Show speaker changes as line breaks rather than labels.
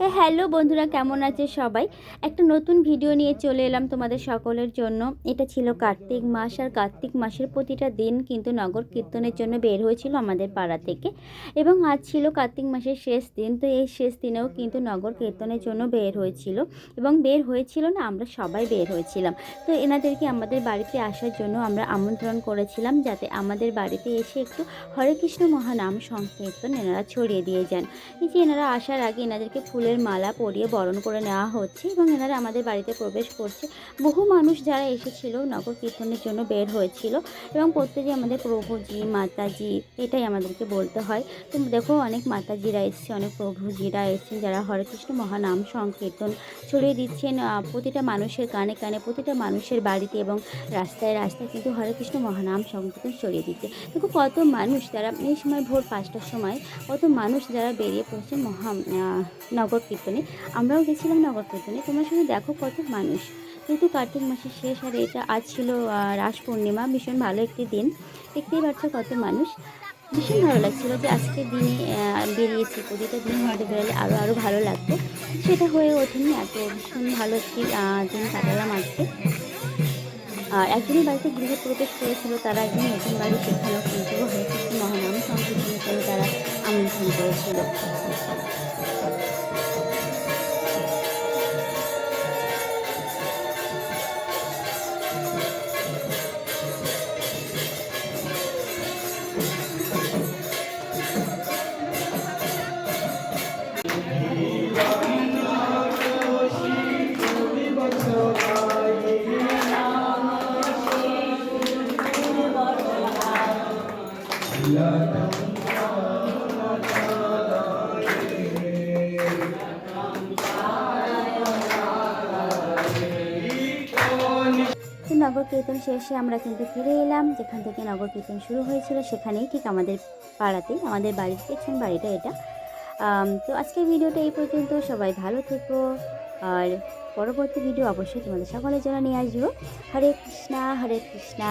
হ্যাঁ হ্যালো বন্ধুরা, কেমন আছে সবাই? একটা নতুন ভিডিও নিয়ে চলে এলাম তোমাদের সকলের জন্য। এটা ছিল কার্তিক মাস, আর কার্তিক মাসের প্রতিটা দিন কিন্তু নগর কীর্তনের জন্য বের হয়েছিল আমাদের পাড়া থেকে। এবং আজ ছিল কার্তিক মাসের শেষ দিন, তো এই শেষ দিনেও কিন্তু নগর কীর্তনের জন্য বের হয়েছিল। এবং বের হয়েছিল না, আমরা সবাই বের হয়েছিলাম। তো এনাদেরকে আমাদের বাড়িতে আসার জন্য আমরা আমন্ত্রণ করেছিলাম, যাতে আমাদের বাড়িতে এসে একটু হরে কৃষ্ণ মহানাম সংকীর্তন এনারা ছড়িয়ে দিয়ে যান। এই যে এনারা আসার আগে এনাদেরকে ফুলের মালা পরিয়ে বরণ করে নেওয়া হচ্ছে এবং এনারা আমাদের বাড়িতে প্রবেশ করছে। বহু মানুষ যারা এসেছিল নগর কীর্তনের জন্য বের হয়েছিল এবং প্রত্যেকে আমাদের প্রভুজি মাতাজি এটাই আমাদেরকে বলতে হয়। তো দেখো অনেক মাতাজিরা এসছে অনেক প্রভুজিরা এসছেন যারা হরে কৃষ্ণ মহানাম সংকীর্তন ছড়িয়ে দিচ্ছেন প্রতিটা মানুষের কানে কানে প্রতিটা মানুষের বাড়িতে এবং রাস্তায় রাস্তায় কিন্তু হরে কৃষ্ণ মহানাম সংকীর্তন ছড়িয়ে দিচ্ছে। দেখো কত মানুষ যারা এই সময় ভোর পাঁচটার সময় কত মানুষ যারা বেরিয়ে পড়ছে মহা আহ, নগর কীর্তনে, আমরাও গেছিলাম নগর কীর্তনে, তোমরা শুধু দেখো কত মানুষ। যেহেতু কার্তিক মাসের শেষ আর এটা আজ ছিল রাস পূর্ণিমা, ভীষণ ভালো একটি দিন। দেখতেই পাচ্ছ কত মানুষ। ভীষণ ভালো লাগছিল যে আজকের দিনে বেরিয়েছি, প্রতিটা দিন হয়তো বেরোলে আরও আরও ভালো লাগতো সেটা হয়ে ওঠেনি, এত ভীষণ ভালো একটি দিন কাটালাম আজকে। আর বাড়িতে গৃহ প্রবেশ করেছিল, তারা একজন নতুন বাড়ি সেখানেও কিন্তু হয়েছে মহানাম সংকীর্তন করে তারা আমন্ত্রণ করেছিল। নগর কীর্তন শেষে আমরা কিন্তু ফিরে এলাম, যেখান থেকে নগর কীর্তন শুরু হয়েছিল, সেখানেই ঠিক আমাদের পাড়াতেই, আমাদের বাড়ির পেছন বাড়িটা এটা। তো আজকের ভিডিওটা এই পর্যন্ত। সবাই ভালো থেকো। আর পরবর্তী ভিডিও অবশ্যই তোমাদের সকলের জন্য নিয়ে আসব। হরে কৃষ্ণা হরে কৃষ্ণা।